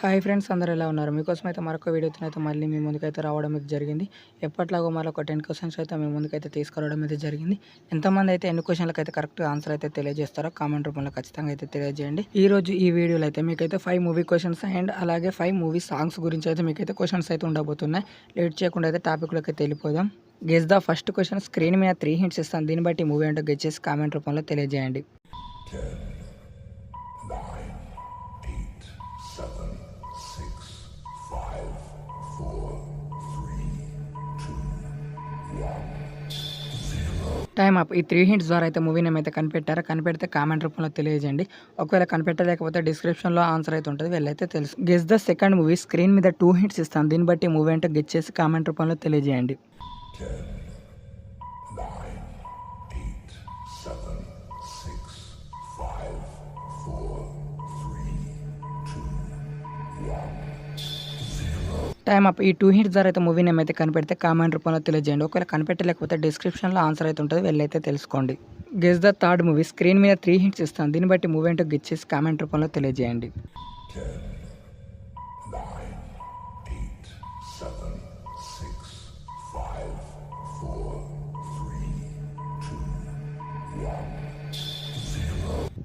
Hi friends అందరూ ఎలా ఉన్నారు? మీకోసం అయితే మరొక వీడియోతో అయితే మళ్ళీ మీ ముందుకైతే రావడం అయితే జరిగింది. ఎప్పట్లాగో మరొక టెన్ క్వశ్చన్స్ అయితే మీ ముందుకైతే తీసుకురావడం అయితే జరిగింది. ఎంతమంది అయితే ఎన్ని క్వశ్చన్లకు అయితే కరెక్ట్ ఆన్సర్ అయితే తెలియజేస్తారో కామెంట్ రూపంలో ఖచ్చితంగా అయితే తెలియజేయండి. ఈ రోజు ఈ వీడియోలో అయితే మీకైతే ఫైవ్ మూవీ క్వశ్చన్స్ అండ్ అలాగే ఫైవ్ మూవీ సాంగ్స్ గురించి అయితే మీకైతే క్వశ్చన్స్ అయితే ఉండబోతున్నాయి. లేట్ చేయకుండా అయితే టాపిక్లోకి అయితే వెళ్ళిపోదాం. Guess the first question screen మీద త్రీ హింట్స్ ఇస్తాను. దీన్ని బట్టి మూవీ ఏంటో గెచ్చేసి కామెంట్ రూపంలో తెలియజేయండి. టైం అప్ ఈ త్రీ హింట్స్ ద్వారా అయితే మూవీ నేమ్ అయితే కనిపెట్టారా? కనిపెడితే కామెంట్ రూపంలో తెలియజేయండి. ఒకవేళ కనిపెట్టలేకపోతే డిస్క్రిప్షన్లో ఆన్సర్ అయితే ఉంటుంది. వెళ్ళైతే తెలుసు. Guess the second movie screen మీద టూ హింట్స్ ఇస్తాను. దీన్ని బట్టి మూవీ అంటే గెచ్ చేసి కామెంట్ రూపంలో తెలియజేయండి. టైం అప్ ఈ టూ హిట్స్ ద్వారా అయితే మూవీ నేమ్ అయితే కనిపెడితే కామెంట్ రూపంలో తెలియజేయండి. ఒకవేళ కనిపెట్టలేకపోతే డిస్క్రిప్షన్లో ఆన్సర్ అయితే ఉంటుంది. వెళ్ళైతే తెలుసుకోండి. Guess the third movie screen మీద త్రీ హిట్స్ ఇస్తాను. దీన్ని బట్టి మూవీ ఏంటో గెస్ కామెంట్ రూపంలో తెలియజేయండి.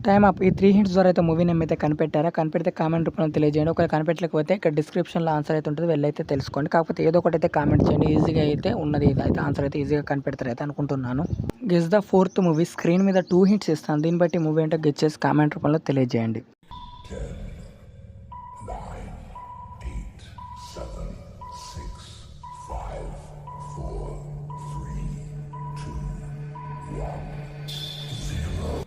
Time up. ఈ త్రీ హింట్స్ ద్వారా అయితే మూవీ నేమ్ అయితే కనిపెట్టారా? కనిపెడితే కామెంట్ రూపంలో తెలియజేయండి. ఒకవేళ కనిపెట్టలేకపోతే ఇక్కడ డిస్క్రిప్షన్లో ఆన్సర్ అయితే ఉంటుంది. వెళ్ళైతే తెలుసుకోండి. కాకపోతే ఏదో ఒకటి అయితే కామెంట్ చేయండి. ఈజీగా అయితే ఉన్నది. అయితే ఆన్సర్ అయితే ఈజీగా కనిపెడతారు అయితే అనుకుంటున్నాను. Guess the fourth movie screen మీద టూ హింట్స్ ఇస్తాను. దీన్ని బట్టి మూవీ ఏంటో గెస్ చేసి కామెంట్ రూపంలో తెలియజేయండి.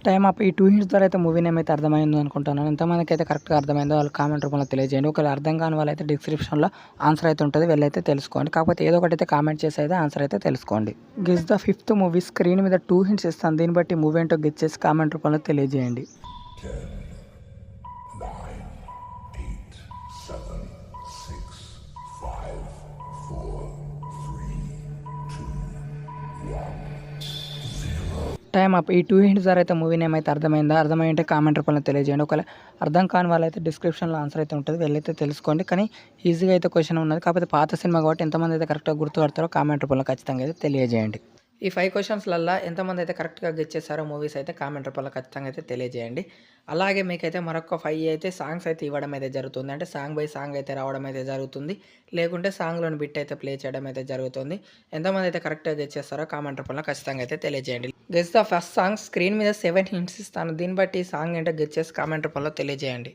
టైం అప్ ఈ టూ హింట్స్ ద్వారా అయితే మూవీ నేమ్ అయితే అర్థమైంది అనుకుంటున్నాను ఎంతమందికి అయితే కరెక్ట్గా అర్థమైందో వాళ్ళు కామెంట్ రూపంలో తెలియజేయండి. ఒకవేళ అర్థం కాని వాళ్ళైతే డిస్క్రిప్షన్లో ఆన్సర్ అయితే ఉంటుంది వెళ్ళైతే తెలుసుకోండి. కాకపోతే ఏదో ఒకటి అయితే కామెంట్ చేసి అయితే ఆన్సర్ అయితే తెలుసుకోండి. Guess the fifth movie screen మీద టూ హింట్స్ ఇస్తాను. దీన్ని బట్టి మూవీ ఏంటో గిచ్చేసి చేసి కామెంట్ రూపంలో తెలియజేయండి. టైం అప్ ఈ టూ హింట్స్ ద్వారా అయితే మూవీ నేమ్ అయితే అర్థమైందా? అర్థమైంటే కామెంట్ రూపంలో తెలియజేయండి. ఒకవేళ అర్థం కాని వాళ్ళైతే డిస్క్రిప్షన్లో ఆన్సర్ అయితే ఉంటుంది. వెళ్ళైతే తెలుసుకోండి. కానీ ఈజీగా అయితే క్వశ్చన్ ఉన్నది. కాకపోతే పాత సినిమా కాబట్టి ఎంతమంది అయితే కరెక్ట్గా గుర్తుపడతారో కామెంట్ రూపంలో ఖచ్చితంగా అయితే తెలియజేయండి. ఈ ఫైవ్ క్వశ్చన్స్లల్లా ఎంతమంది అయితే కరెక్ట్గా గెచ్చేసారో మూవీస్ అయితే కామెంట్ రూపంలో ఖచ్చితంగా అయితే తెలియజేయండి. అలాగే మీకైతే మరొక ఫైవ్ అయితే సాంగ్స్ అయితే ఇవ్వడం అయితే జరుగుతుంది. అంటే సాంగ్ బై సాంగ్ అయితే రావడం అయితే జరుగుతుంది. లేకుంటే సాంగ్లోని బిట్ అయితే ప్లే చేయడం అయితే జరుగుతుంది. ఎంతమంది అయితే కరెక్ట్గా గెచ్చేస్తారో కామెంట్ రూపంలో ఖచ్చితంగా అయితే తెలియజేయండి. Guess the first song screen మీద సెవెన్ హింట్స్ ఇస్తాను. దీన్ని బట్టి ఈ సాంగ్ ఏంటో గెచ్చేసి కామెంట్ రూపంలో తెలియజేయండి.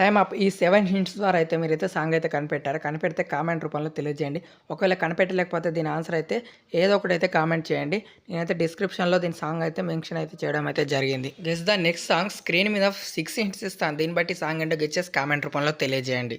టైం అప్ ఈ సెవెన్ హింట్స్ ద్వారా అయితే మీరైతే సాంగ్ అయితే కనిపెట్టారు. కనిపెడితే కామెంట్ రూపంలో తెలియజేయండి. ఒకవేళ కనిపెట్టలేకపోతే దీని ఆన్సర్ అయితే ఏదో ఒకటి అయితే కామెంట్ చేయండి. నేనైతే డిస్క్రిప్షన్లో దీని సాంగ్ అయితే మెన్షన్ అయితే చేయడం అయితే జరిగింది. Guess the next song screen మీద సిక్స్ హింట్స్ ఇస్తాను. దీన్ని బట్టి సాంగ్ ఏంటో గెచ్చేసి కామెంట్ రూపంలో తెలియజేయండి.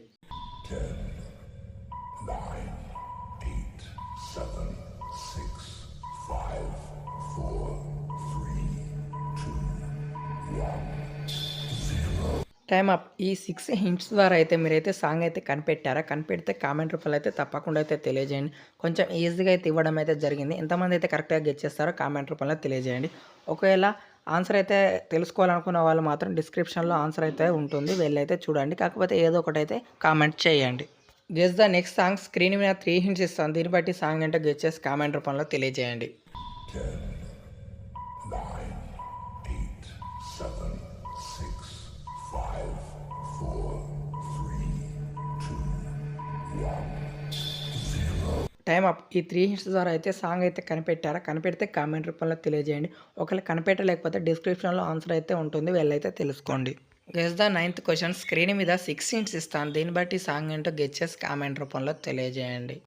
టైం అప్ ఈ సిక్స్ హింట్స్ ద్వారా అయితే మీరైతే సాంగ్ అయితే కనిపెట్టారా? కనిపెడితే కామెంట్ రూపంలో అయితే తప్పకుండా అయితే తెలియజేయండి. కొంచెం ఈజీగా అయితే ఇవ్వడం అయితే జరిగింది. ఎంతమంది అయితే కరెక్ట్గా గెట్ చేస్తారో కామెంట్ రూపంలో తెలియజేయండి. ఒకవేళ ఆన్సర్ అయితే తెలుసుకోవాలనుకున్న వాళ్ళు మాత్రం డిస్క్రిప్షన్లో ఆన్సర్ అయితే ఉంటుంది. వెళ్ళైతే చూడండి. కాకపోతే ఏదో ఒకటి అయితే కామెంట్ చేయండి. Guess the next song. Screen మీద త్రీ హింట్స్ ఇస్తాను. దీన్ని బట్టి సాంగ్ అంటే గెస్ చేసి కామెంట్ రూపంలో తెలియజేయండి. టైం అప్ ఈ త్రీ హిట్స్ ద్వారా అయితే సాంగ్ అయితే కనిపెట్టారా? కనిపెడితే కామెంట్ రూపంలో తెలియజేయండి. ఒకవేళ కనిపెట్టలేకపోతే డిస్క్రిప్షన్లో ఆన్సర్ అయితే ఉంటుంది. వెళ్ళైతే తెలుసుకోండి. Guess the ninth question screen మీద సిక్స్ హింట్స్ ఇస్తాను. దీన్ని బట్టి సాంగ్ ఏంటో గెచ్చేసి కామెంట్ రూపంలో తెలియజేయండి.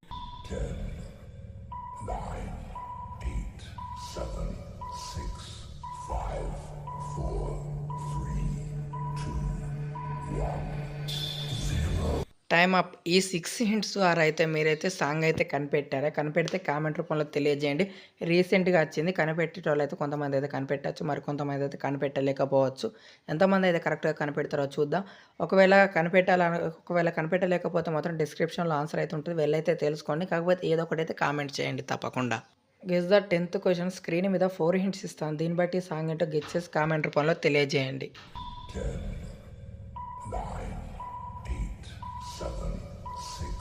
టైమ్ అప్ ఈ సిక్స్ హింట్స్ ద్వారా అయితే మీరైతే సాంగ్ అయితే కనిపెట్టారా? కనిపెడితే కామెంట్ రూపంలో తెలియజేయండి. రీసెంట్గా వచ్చింది కనిపెట్టేటోళ్ళు అయితే కొంతమంది అయితే కనిపెట్టచ్చు మరి కొంతమంది అయితే కనిపెట్టలేకపోవచ్చు. ఎంతమంది అయితే కరెక్ట్గా కనిపెడతారో చూద్దాం. ఒకవేళ కనిపెట్టాలని ఒకవేళ కనిపెట్టలేకపోతే మాత్రం డిస్క్రిప్షన్లో ఆన్సర్ అయితే ఉంటుంది. వెళ్ళైతే తెలుసుకోండి. కాకపోతే ఏదో ఒకటి అయితే కామెంట్ చేయండి తప్పకుండా. Guess the tenth question screen మీద ఫోర్ హింట్స్ ఇస్తాను. దీన్ని బట్టి సాంగ్ ఏంటో గెచ్చేసి కామెంట్ రూపంలో తెలియజేయండి. Seven, six,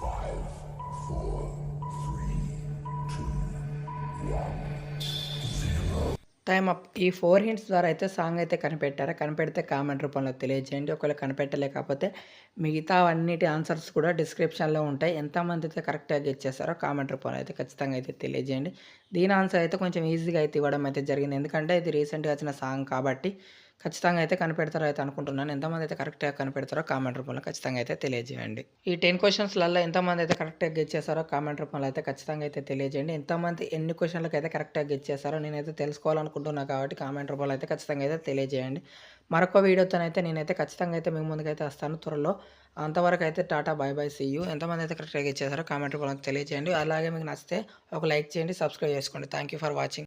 five, four, three, two, one, zero. Time up ఈ ఫోర్ హింట్స్ ద్వారా అయితే సాంగ్ అయితే కనిపెట్టారా? కనిపెడితే కామెంట్ రూపంలో తెలియజేయండి. ఒకవేళ కనిపెట్టలేకపోతే మిగతా అన్నిటి ఆన్సర్స్ కూడా డిస్క్రిప్షన్లో ఉంటాయి. ఎంతమంది అయితే కరెక్ట్గా గెట్ కామెంట్ రూపంలో అయితే ఖచ్చితంగా అయితే తెలియజేయండి. దీని ఆన్సర్ అయితే కొంచెం ఈజీగా అయితే ఇవ్వడం అయితే జరిగింది. ఎందుకంటే ఇది రీసెంట్గా వచ్చిన సాంగ్ కాబట్టి ఖచ్చితంగా అయితే కనిపెడతారో అయితే అనుకుంటున్నాను. ఎంతమంది అయితే కరెక్ట్గా కనిపెడతారో కామెంట్ రూపంలో ఖచ్చితంగా అయితే తెలియజేయండి. ఈ టెన్ క్వశ్చన్స్లలో ఎంతమంది అయితే కరెక్ట్గా గెట్ కామెంట్ రూపంలో అయితే ఖచ్చితంగా అయితే తెలియజేయండి. ఎంతమంది ఎన్ని క్వశ్చన్లకు అయితే కరెక్ట్గా గెట్ నేనైతే తెలుసుకోవాలనుకుంటున్నాను కాబట్టి కామెంట్ రూపంలో అయితే ఖచ్చితంగా అయితే తెలియజేయండి. మరొక వీడియోతోనైతే నేనైతే ఖచ్చితంగా అయితే మీ ముందుకైతే వస్తాను త్వరలో. అంతవరకు అయితే tata bye bye see you ఎంతమంది అయితే కరెక్ట్గా గెట్ కామెంట్ రూపంలో తెలియజేయండి. అలాగే మీకు నచ్చితే ఒక లైక్ చేయండి సబ్స్క్రైబ్ చేసుకోండి. Thank you for watching